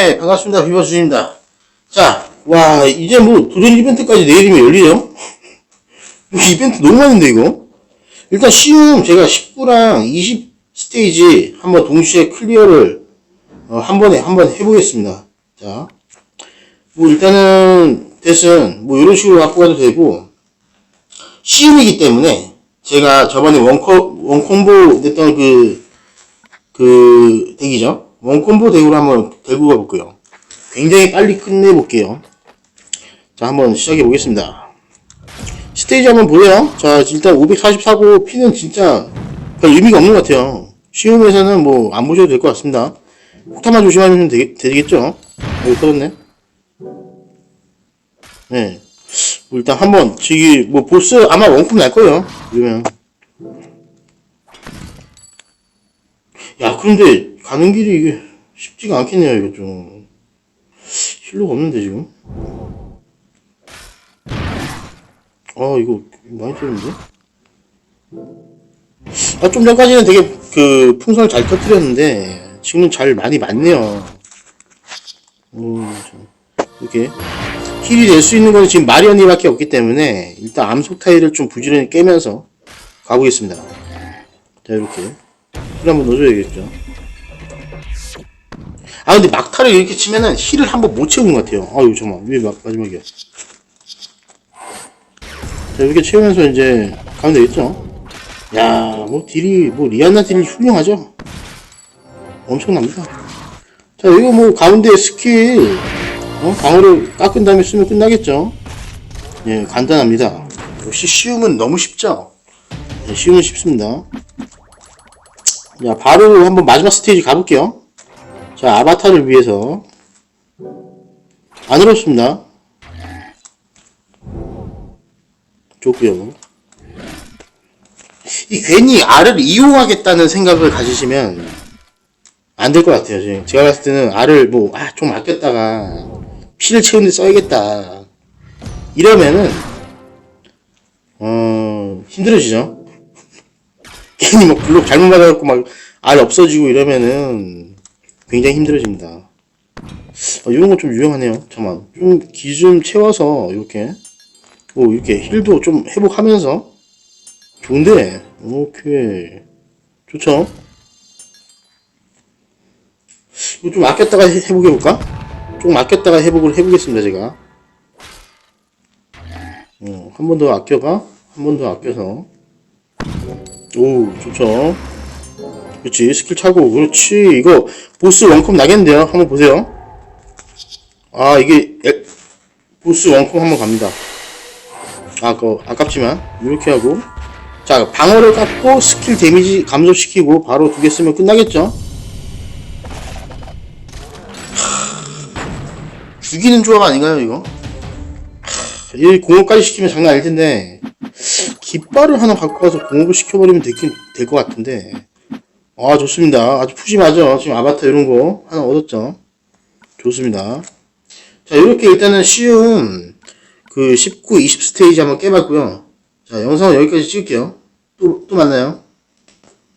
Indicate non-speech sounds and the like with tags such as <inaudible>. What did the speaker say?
네, 반갑습니다. 비버스입니다. 자, 와, 이제 뭐, 도전 이벤트까지 내일이면 열리죠? 뭐 <laughs> 이벤트 너무 많은데, 이거? 일단 쉬움, 제가 19랑 20 스테이지 한번 동시에 클리어를, 어, 한 번에, 한번 해보겠습니다. 자, 뭐, 일단은, 대신, 뭐, 이런 식으로 갖고 가도 되고, 쉬움이기 때문에, 제가 저번에 원커, 원콤보 냈던 그, 그, 덱이죠? 원콤보 덱으로 한번 들고 가볼게요. 굉장히 빨리 끝내볼게요. 자, 한번 시작해 보겠습니다. 스테이지 한번 보세요. 자, 일단 544고 피는 진짜 별 의미가 없는 것 같아요. 쉬움에서는 뭐 안 보셔도 될 것 같습니다. 폭탄만 조심하면 되겠, 되겠죠? 여기 터졌네. 네. 뭐 일단 한번, 저기, 뭐, 보스 아마 원콤 날 거예요. 그러면. 야, 근데, 가는 길이 이게 쉽지가 않겠네요, 이거 좀. 힐러가 없는데, 지금. 아, 이거 많이 뛰는데? 아, 좀 전까지는 되게 그 풍선을 잘 터뜨렸는데, 지금은 잘 많이 맞네요. 이렇게. 힐이 될 수 있는 건 지금 마리언니밖에 없기 때문에, 일단 암속 타일을 좀 부지런히 깨면서 가보겠습니다. 자, 이렇게. 힐 한번 넣어줘야겠죠. 아 근데 막타를 이렇게 치면은 힐을 한번 못 채우는 것 같아요. 아유 잠깐만 왜 마, 마지막이야. 자 이렇게 채우면서 이제 가면 되겠죠. 야뭐 딜이 뭐 리안나 딜이 훌륭하죠. 엄청납니다. 자 이거 뭐 가운데 스킬 어? 방어를 깎은 다음에 쓰면 끝나겠죠. 예 간단합니다. 역시 쉬움은 너무 쉽죠. 예, 쉬움은 쉽습니다. 자 바로 한번 마지막 스테이지 가볼게요. 자, 아바타를 위해서 안 어렵습니다. 좋고요. 이 괜히 알을 이용하겠다는 생각을 가지시면 안 될 것 같아요. 지금 제가 봤을 때는 알을 뭐, 아, 좀 아꼈다가 피를 채우는데 써야겠다. 이러면은, 어, 힘들어지죠. 괜히 막 블록 잘못 받아갖고 막 알 없어지고 이러면은 굉장히 힘들어집니다. 어, 이런 거 좀 유용하네요. 잠깐만. 좀 기준 채워서, 이렇게. 뭐, 이렇게 힐도 좀 회복하면서. 좋은데? 오케이. 좋죠? 이거 좀 아꼈다가 해- 해보게볼까? 좀 아꼈다가 회복을 해보겠습니다, 제가. 어, 한 번 더 아껴가, 한 번 더 아껴서. 오, 좋죠? 그렇지. 스킬 차고. 그렇지. 이거 보스 원컴 나겠는데요? 한번 보세요. 아 이게 에, 보스 원컴 한번 갑니다. 아그 아깝지만. 이렇게 하고. 자 방어를 깎고 스킬 데미지 감소시키고 바로 두 개 쓰면 끝나겠죠? 하, 죽이는 조합 아닌가요 이거? 하, 이 공업까지 시키면 장난 아닐 텐데. 깃발을 하나 갖고 가서 공업을 시켜버리면 되긴 될 것 같은데 아 좋습니다. 아주 푸짐하죠? 지금 아바타 이런 거 하나 얻었죠? 좋습니다. 자 이렇게 일단은 쉬운 그 19, 20 스테이지 한번 깨봤고요. 자 영상은 여기까지 찍을게요. 또, 또 만나요